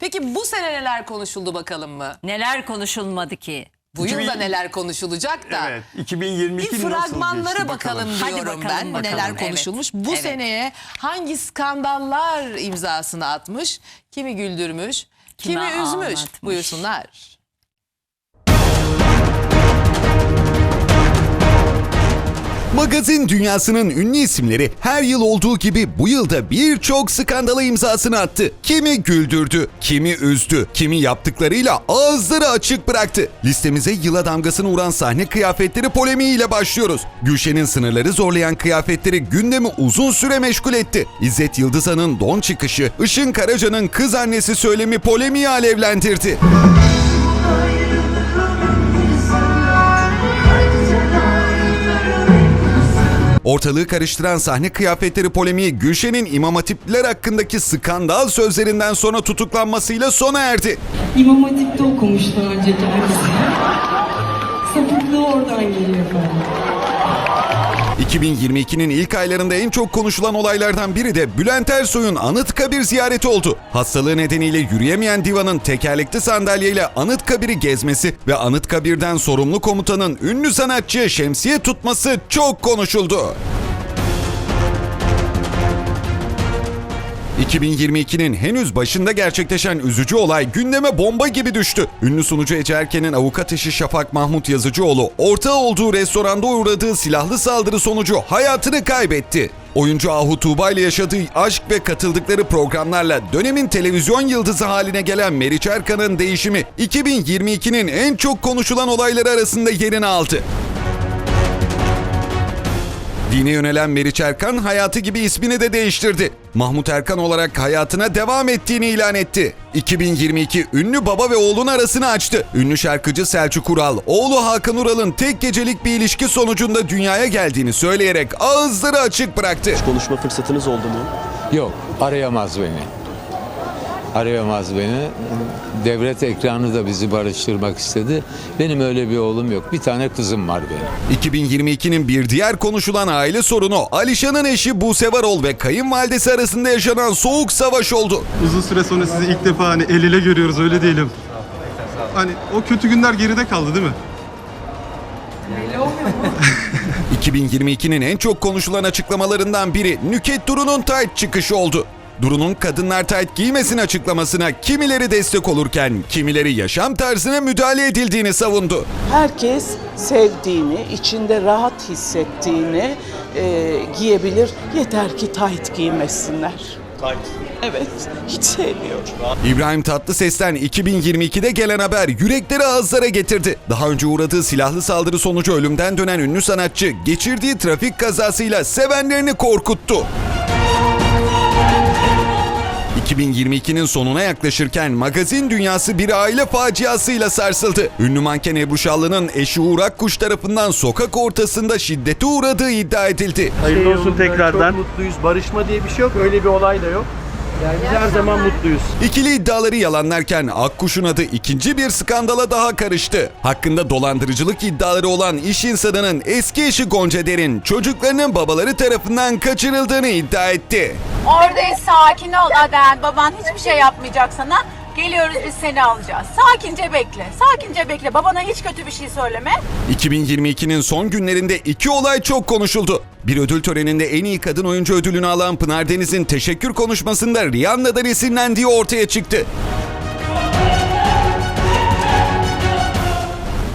Peki bu sene neler konuşuldu bakalım mı? Neler konuşulmadı ki? Bu yıl da 2000 neler konuşulacak da. Evet. 2022 Bir nasıl fragmanlara geçti bakalım, Hadi diyorum bakalım, ben. bakalım. Neler Evet. konuşulmuş. Bu Evet. seneye hangi skandallar imzasını atmış? Kimi güldürmüş? Kimi Kime üzmüş? ağlatmış? Buyursunlar. Magazin dünyasının ünlü isimleri her yıl olduğu gibi bu yılda birçok skandala imzasını attı. Kimi güldürdü, kimi üzdü, kimi yaptıklarıyla ağızları açık bıraktı. Listemize yıla damgasını vuran sahne kıyafetleri polemiğiyle başlıyoruz. Gülşen'in sınırları zorlayan kıyafetleri gündemi uzun süre meşgul etti. İzzet Yıldızhan'ın don çıkışı, Işın Karaca'nın kız annesi söylemi polemiği alevlendirdi. Ortalığı karıştıran sahne kıyafetleri polemiği Gülşen'in İmam Hatipliler hakkındaki skandal sözlerinden sonra tutuklanmasıyla sona erdi. İmam Hatip'te okumuş daha önce kendisi. Sapıklığı oradan geliyor efendim. 2022'nin ilk aylarında en çok konuşulan olaylardan biri de Bülent Ersoy'un Anıtkabir ziyareti oldu. Hastalığı nedeniyle yürüyemeyen divanın tekerlekli sandalyeyle Anıtkabir'i gezmesi ve Anıtkabir'den sorumlu komutanın ünlü sanatçıya şemsiye tutması çok konuşuldu. 2022'nin henüz başında gerçekleşen üzücü olay gündeme bomba gibi düştü. Ünlü sunucu Ece Erken'in avukat eşi Şafak Mahmut Yazıcıoğlu ortağı olduğu restoranda uğradığı silahlı saldırı sonucu hayatını kaybetti. Oyuncu Ahu Tuğba ile yaşadığı aşk ve katıldıkları programlarla dönemin televizyon yıldızı haline gelen Meriç Erkan'ın değişimi 2022'nin en çok konuşulan olayları arasında yerini aldı. Dine yönelen Meriç Erkan hayatı gibi ismini de değiştirdi. Mahmut Erkan olarak hayatına devam ettiğini ilan etti. 2022 ünlü baba ve oğlun arasını açtı. Ünlü şarkıcı Selçuk Ural, oğlu Hakan Ural'ın tek gecelik bir ilişki sonucunda dünyaya geldiğini söyleyerek ağızları açık bıraktı. konuşma fırsatınız oldu mu? Yok, arayamaz beni. Arayamaz beni. Devlet ekranı da bizi barıştırmak istedi. Benim öyle bir oğlum yok. Bir tane kızım var benim. 2022'nin bir diğer konuşulan aile sorunu Alişan'ın eşi Buse Varol ve kayınvalidesi arasında yaşanan soğuk savaş oldu. Uzun süre sonra sizi ilk defa hani el ele görüyoruz öyle diyelim. Hani o kötü günler geride kaldı değil mi? 2022'nin en çok konuşulan açıklamalarından biri Nüket Duru'nun tayt çıkışı oldu. Duru'nun kadınlar tayt giymesin açıklamasına kimileri destek olurken kimileri yaşam tarzına müdahale edildiğini savundu. herkes sevdiğini, içinde rahat hissettiğini e, giyebilir. Yeter ki tayt giymesinler. Tayt. Evet, hiç sevmiyorum. İbrahim Tatlıses'ten 2022'de gelen haber yürekleri ağızlara getirdi. Daha önce uğradığı silahlı saldırı sonucu ölümden dönen ünlü sanatçı geçirdiği trafik kazasıyla sevenlerini korkuttu. 2022'nin sonuna yaklaşırken magazin dünyası bir aile faciasıyla sarsıldı. Ünlü manken Ebru Şallı'nın eşi Uğur Akkuş tarafından sokak ortasında şiddete uğradığı iddia edildi. Hayırlı olsun tekrardan. Çok mutluyuz. Barışma diye bir şey yok. Öyle bir olay da yok. Yani biz her zaman mutluyuz. İkili iddiaları yalanlarken Akkuş'un adı ikinci bir skandala daha karıştı. Hakkında dolandırıcılık iddiaları olan iş insanının eski eşi Gonca Derin çocuklarının babaları tarafından kaçırıldığını iddia etti. Oradayız sakin ol Aden. Baban hiçbir şey yapmayacak sana. Geliyoruz biz seni alacağız. Sakince bekle. Sakince bekle. Babana hiç kötü bir şey söyleme. 2022'nin son günlerinde iki olay çok konuşuldu. Bir ödül töreninde en iyi kadın oyuncu ödülünü alan Pınar Deniz'in teşekkür konuşmasında Rihanna'dan esinlendiği ortaya çıktı.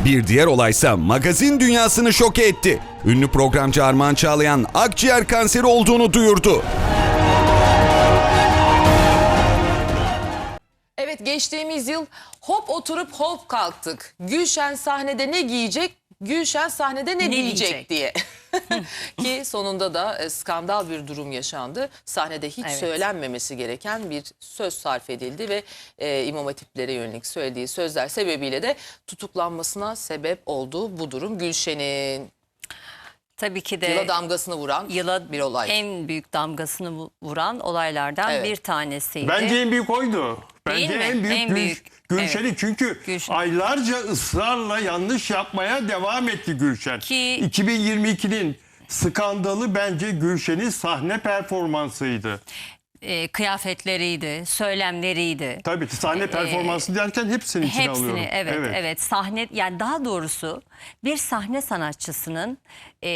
Bir diğer olaysa magazin dünyasını şoke etti. Ünlü programcı Armağan Çağlayan akciğer kanseri olduğunu duyurdu. Geçtiğimiz yıl hop oturup hop kalktık. Gülşen sahnede ne giyecek? Gülşen sahnede ne, Ne diyecek, diyecek? diye. Ki sonunda da e, skandal bir durum yaşandı. Sahnede hiç Evet. söylenmemesi gereken bir söz sarf edildi ve e, İmam Hatiplere yönelik söylediği sözler sebebiyle de tutuklanmasına sebep oldu bu durum. Gülşen'in Tabii ki de yıla damgasını vuran yıla bir olay. en büyük damgasını vu- vuran olaylardan Evet. bir tanesiydi. Bence en büyük oydu. Değil Bence mi? en büyük, En Gül- büyük. Gülşen'in Evet. çünkü Gülşen. aylarca ısrarla yanlış yapmaya devam etti Gülşen. Ki- 2022'nin skandalı bence Gülşen'in sahne performansıydı. E, kıyafetleriydi, söylemleriydi. Tabii ki sahne performansı derken hepsini içine Hepsini alıyorum. evet, evet sahne yani daha doğrusu bir sahne sanatçısının e,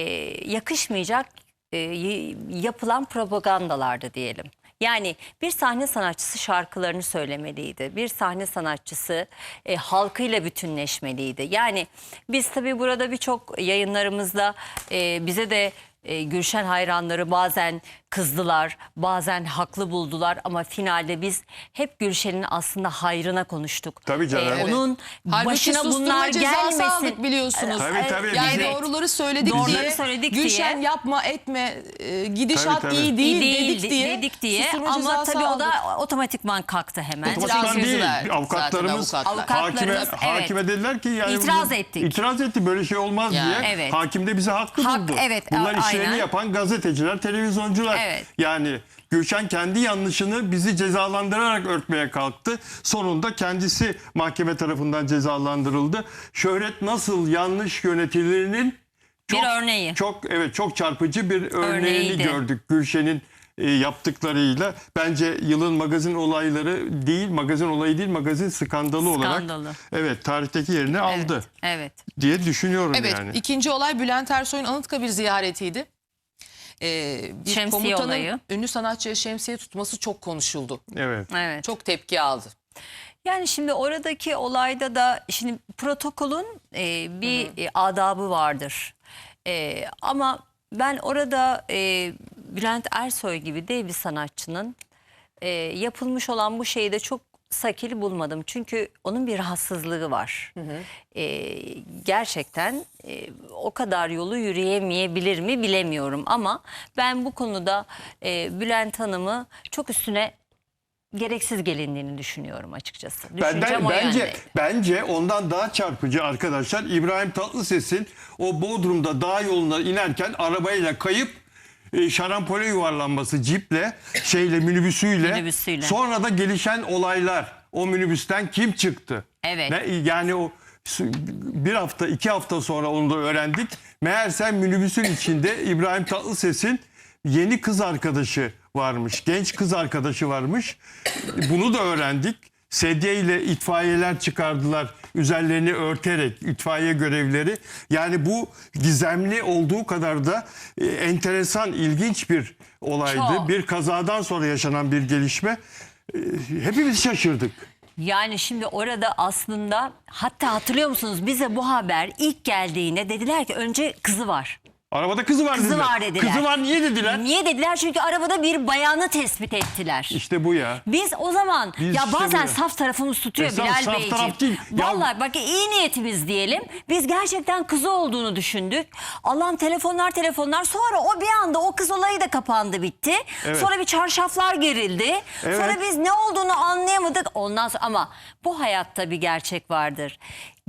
yakışmayacak e, y- yapılan propagandalardı diyelim. Yani bir sahne sanatçısı şarkılarını söylemeliydi. Bir sahne sanatçısı e, halkıyla bütünleşmeliydi. Yani biz tabii burada birçok yayınlarımızda e, bize de e, Gülşen hayranları bazen kızdılar, bazen haklı buldular ama finalde biz hep Gülşen'in aslında hayrına konuştuk. Tabii canım. E, onun Halbuki başına bunlar gelmesin. aldık biliyorsunuz. Tabii, tabii, Yani bizim- doğruları söyledik Doğruları diye. söyledik Gülşen diye. yapma etme e, gidişat Tabii, tabii. iyi değil, İyi değil dedik diye. dedik diye ama tabii o aldık. da otomatikman kalktı hemen. Otomatikman değil. verdik Avukatlarımız, zaten avukatlar. hakime, Avukatlarımız, evet. hakime dediler ki yani İtiraz ettik. İtiraz etti böyle şey olmaz Yani. diye. Evet. Hakim de bize haklı Hak- buldu. evet, Bunlar işlerini yapan gazeteciler, televizyoncular. Evet. Yani Gülşen kendi yanlışını bizi cezalandırarak örtmeye kalktı. Sonunda kendisi mahkeme tarafından cezalandırıldı. Şöhret nasıl yanlış yönetilirinin çok, örneği. Çok evet çok çarpıcı bir örneğini Örneğiydi. gördük Gülşen'in e, yaptıklarıyla. Bence yılın magazin olayları değil, magazin olayı değil, magazin skandalı, olarak Skandalı. evet tarihteki yerini aldı Evet. diye düşünüyorum Evet yani. ikinci olay Bülent Ersoy'un Anıtkabir ziyaretiydi. Ee, bir Şemsiye komutanın olayı. ünlü sanatçıya şemsiye tutması çok konuşuldu. Evet. Evet. Çok tepki aldı. Yani şimdi oradaki olayda da şimdi protokolün e, bir e, adabı vardır. E, ama ben orada e, Bülent Ersoy gibi dev bir sanatçının e, yapılmış olan bu şeyi de çok sakil bulmadım. Çünkü onun bir rahatsızlığı var. E, gerçekten e, o kadar yolu yürüyemeyebilir mi bilemiyorum. Ama ben bu konuda e, Bülent Hanım'ı çok üstüne gereksiz gelindiğini düşünüyorum açıkçası. Düşüncem Benden, o bence yönde. bence ondan daha çarpıcı arkadaşlar İbrahim Tatlıses'in o Bodrum'da dağ yoluna inerken arabayla kayıp e, şarampole yuvarlanması ciple şeyle minibüsüyle, Minibüsüyle. sonra da gelişen olaylar o minibüsten kim çıktı? Evet. Ne, yani o s- bir hafta iki hafta sonra onu da öğrendik. Meğerse minibüsün içinde İbrahim Tatlıses'in yeni kız arkadaşı varmış. Genç kız arkadaşı varmış. Bunu da öğrendik. Sedye ile itfaiyeler çıkardılar üzerlerini örterek itfaiye görevleri. Yani bu gizemli olduğu kadar da e, enteresan, ilginç bir olaydı. Çok. Bir kazadan sonra yaşanan bir gelişme. E, hepimiz şaşırdık. Yani şimdi orada aslında hatta hatırlıyor musunuz bize bu haber ilk geldiğinde dediler ki önce kızı var. Arabada kızı var Kızı dediler. var dediler. Kızı var niye dediler? Niye dediler? Çünkü arabada bir bayanı tespit ettiler. İşte bu ya. Biz o zaman Biz ya işte bazen böyle. saf tarafımız tutuyor Esas Bilal saf Beyciğim. taraf değil. Ya- Vallahi bak iyi niyetimiz diyelim. Biz gerçekten kızı olduğunu düşündük. Allah'ım telefonlar telefonlar. Sonra o bir anda o kız olayı da kapandı bitti. Evet. Sonra bir çarşaflar gerildi. Evet. Sonra biz ne olduğunu anlayamadık. Ondan sonra ama bu hayatta bir gerçek vardır.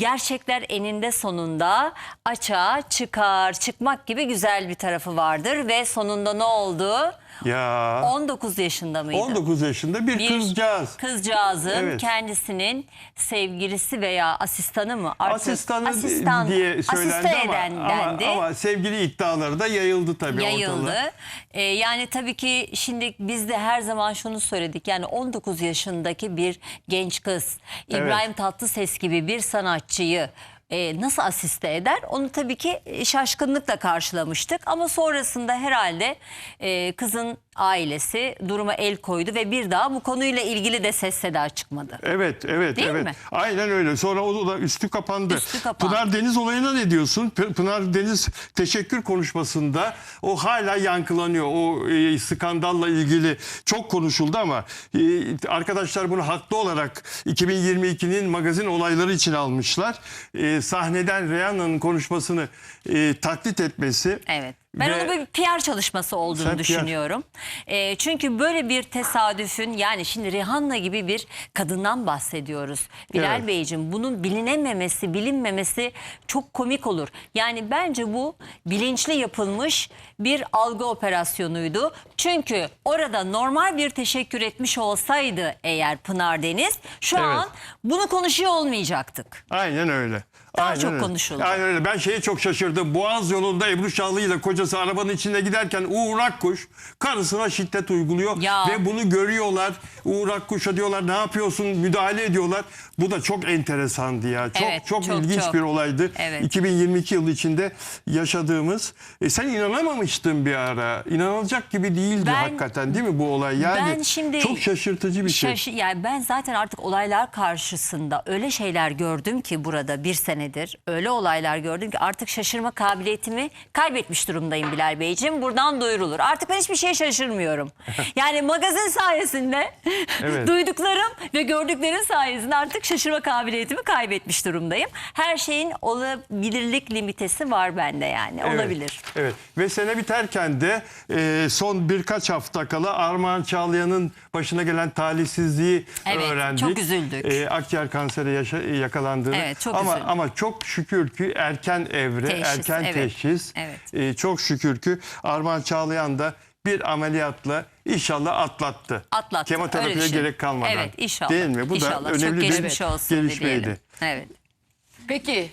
Gerçekler eninde sonunda açığa çıkar. Çıkmak gibi güzel bir tarafı vardır ve sonunda ne oldu? Ya 19 yaşında mıydı? 19 yaşında bir, Bir kızcağız. Kızcağızın Evet. kendisinin sevgilisi veya asistanı mı? Artık Asistanı asistan, diye söylendi asiste ama, eden ama, dendi. ama sevgili iddiaları da yayıldı tabii yayıldı. ortalığa. Ee, yani tabii ki şimdi biz de her zaman şunu söyledik. Yani 19 yaşındaki bir genç kız İbrahim Tatlıses gibi bir sanatçıyı e, nasıl asiste eder? Onu tabii ki e, şaşkınlıkla karşılamıştık. Ama sonrasında herhalde e, kızın ailesi duruma el koydu ve bir daha bu konuyla ilgili de ses seda çıkmadı. Evet, evet, Değil evet. mi? Aynen öyle. Sonra o da üstü kapandı. Üstü kapandı. Pınar Deniz olayına ne diyorsun? Pınar Deniz teşekkür konuşmasında o hala yankılanıyor. O e, skandalla ilgili çok konuşuldu ama e, arkadaşlar bunu haklı olarak 2022'nin magazin olayları için almışlar. E, sahneden Rihanna'nın konuşmasını e, taklit etmesi. Evet. Ben Ve- onu bir PR çalışması olduğunu Sen PR. düşünüyorum. Ee, çünkü böyle bir tesadüfün yani şimdi Rihanna gibi bir kadından bahsediyoruz. Bilal Evet. Beyciğim bunun bilinememesi, bilinmemesi çok komik olur. Yani bence bu bilinçli yapılmış bir algı operasyonuydu. Çünkü orada normal bir teşekkür etmiş olsaydı eğer Pınar Deniz şu Evet. an bunu konuşuyor olmayacaktık. Aynen öyle. Daha Aynen çok öyle. konuşuldu. Aynen öyle. Ben şeye çok şaşırdım. Boğaz yolunda Ebru Şallı ile kocası arabanın içinde giderken Uğur Akkuş karısına şiddet uyguluyor. Ya. Ve bunu görüyorlar. Uğur Akkuş'a diyorlar ne yapıyorsun müdahale ediyorlar. Bu da çok enteresandı ya. Çok Evet, çok, çok, ilginç çok. bir olaydı. Evet. 2022 yılı içinde yaşadığımız. E, sen inanamamıştın bir ara. İnanılacak gibi değildi Ben- hakikaten değil mi bu olay? Yani ben şimdi çok şaşırtıcı bir şey. Şaşı- yani ben zaten artık olaylar karşısında öyle şeyler gördüm ki burada bir senedir öyle olaylar gördüm ki artık şaşırma kabiliyetimi kaybetmiş durumdayım Bilal Beyciğim. Buradan duyurulur. Artık ben hiçbir şeye şaşırmıyorum. yani magazin sayesinde Evet. duyduklarım ve gördüklerim sayesinde artık şaşırma kabiliyetimi kaybetmiş durumdayım. Her şeyin olabilirlik limitesi var bende yani. Evet, Olabilir. Evet ve sene biterken de e, son birkaç hafta kala Armağan Çağlayan'ın başına gelen talihsizliği Evet, öğrendik. çok üzüldük. E, akciğer kanseri yaşa, yakalandığını. Evet, çok ama, üzüldük. ama çok şükür ki erken evre, Teşhis, erken evet, teşhis. evet. E, çok şükür ki Armağan Çağlayan da bir ameliyatla inşallah atlattı. Atlattı. Kemoterapiye öyle düşün. gerek kalmadan. Evet inşallah. Değil mi? Bu İnşallah. da Çok önemli bir geçmiş olsun gelişmeydi. Evet. Peki